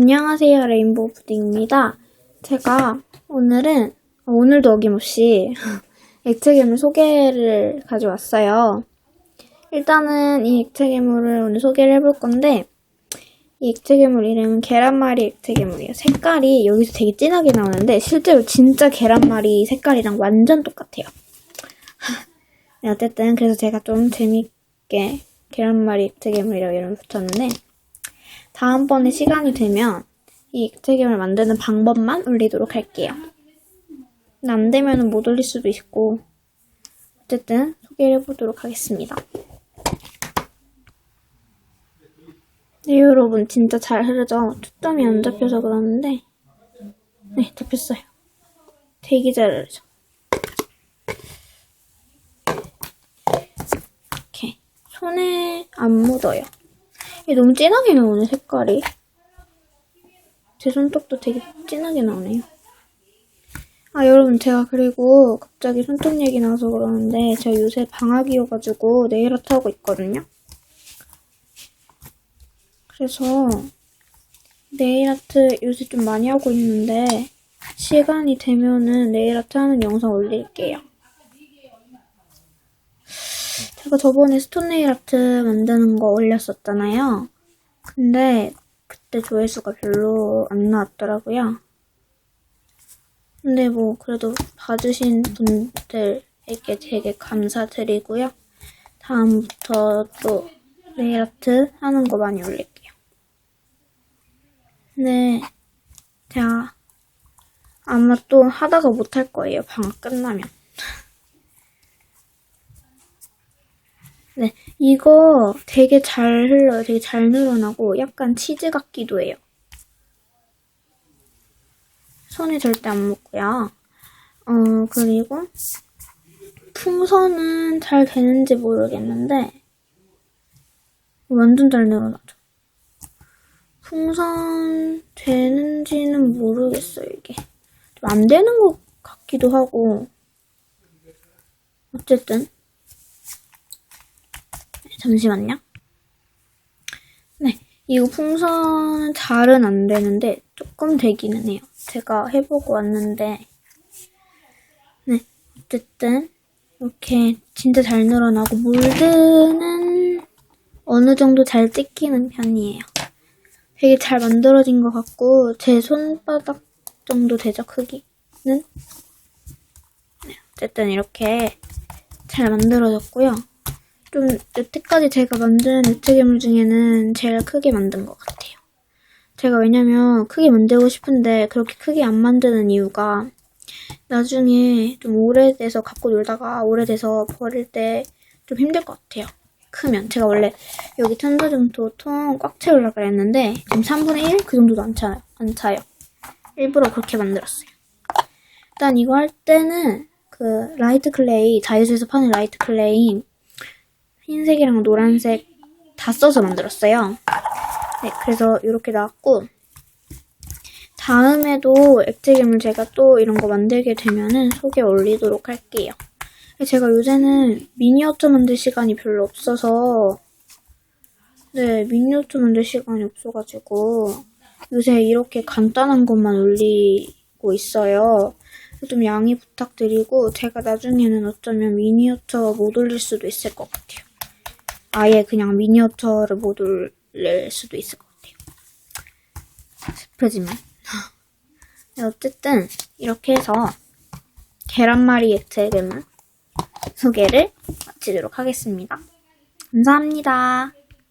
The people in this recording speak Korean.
안녕하세요. 레인보우 푸딩입니다. 제가 오늘은, 어, 오늘도 어김없이 액체 괴물 소개를 가져왔어요. 일단은 이 액체 괴물을 오늘 소개를 해볼 건데, 이 액체 괴물 이름은 계란말이 액체 괴물이에요. 색깔이 여기서 되게 진하게 나오는데, 실제로 진짜 계란말이 색깔이랑 완전 똑같아요. 네, 어쨌든, 그래서 제가 좀 재밌게 계란말이 액체 괴물이라고 이름을 붙였는데, 다음번에 시간이 되면 이 액체괴물 만드는 방법만 올리도록 할게요. 안 되면 못 올릴 수도 있고 어쨌든 소개를 해보도록 하겠습니다. 네 여러분 진짜 잘 흐르죠? 초점이 안 잡혀서 그러는데 네 잡혔어요. 되게 잘 흐르죠? 이렇게 손에 안 묻어요. 이게 너무 진하게 나오네, 색깔이. 제 손톱도 되게 진하게 나오네요. 아, 여러분, 제가 그리고 갑자기 손톱 얘기 나와서 그러는데, 제가 요새 방학이어가지고 네일 아트 하고 있거든요. 그래서, 네일 아트 요새 좀 많이 하고 있는데, 시간이 되면은 네일 아트 하는 영상 올릴게요. 제가 저번에 스톤 네일 아트 만드는 거 올렸었잖아요. 근데 그때 조회수가 별로 안 나왔더라고요. 근데 뭐 그래도 봐주신 분들에게 되게 감사드리고요. 다음부터 또 네일 아트 하는 거 많이 올릴게요. 네, 제가 아마 또 하다가 못할 거예요. 방학 끝나면. 네, 이거 되게 잘 흘러요. 되게 잘 늘어나고 약간 치즈 같기도 해요. 손에 절대 안 묻고요. 어, 그리고 풍선은 잘 되는지 모르겠는데 완전 잘 늘어나죠. 풍선 되는지는 모르겠어요, 이게. 좀안 되는 것 같기도 하고 어쨌든 잠시만요. 네, 이거 풍선 잘은 안 되는데 조금 되기는 해요. 제가 해보고 왔는데 네, 어쨌든 이렇게 진짜 잘 늘어나고 몰드는 어느 정도 잘 뜯기는 편이에요. 되게 잘 만들어진 것 같고 제 손바닥 정도 되죠, 크기는? 네, 어쨌든 이렇게 잘 만들어졌고요. 좀 여태까지 제가 만든 액체괴물 중에는 제일 크게 만든 것 같아요. 제가 왜냐면 크게 만들고 싶은데 그렇게 크게 안 만드는 이유가 나중에 좀 오래돼서 갖고 놀다가 오래돼서 버릴 때 좀 힘들 것 같아요. 크면. 제가 원래 여기 탄소중토 통꽉 채우려고 그랬는데 지금 3분의 1? 그 정도도 안 차요. 안 차요. 일부러 그렇게 만들었어요. 일단 이거 할 때는 그 라이트 클레이, 다이소에서 파는 라이트 클레이 흰색이랑 노란색 다 써서 만들었어요. 네, 그래서 이렇게 나왔고 다음에도 액체괴물 제가 또 이런 거 만들게 되면은 소개 올리도록 할게요. 제가 요새는 미니어처 만들 시간이 별로 없어서 네, 미니어처 만들 시간이 없어가지고 요새 이렇게 간단한 것만 올리고 있어요. 좀 양해 부탁드리고 제가 나중에는 어쩌면 미니어처 못 올릴 수도 있을 것 같아요. 아예 그냥 미니어처를 못 올릴 수도 있을 것 같아요. 슬프지만. 네, 어쨌든 이렇게 해서 계란말이 액체괴물 소개를 마치도록 하겠습니다. 감사합니다.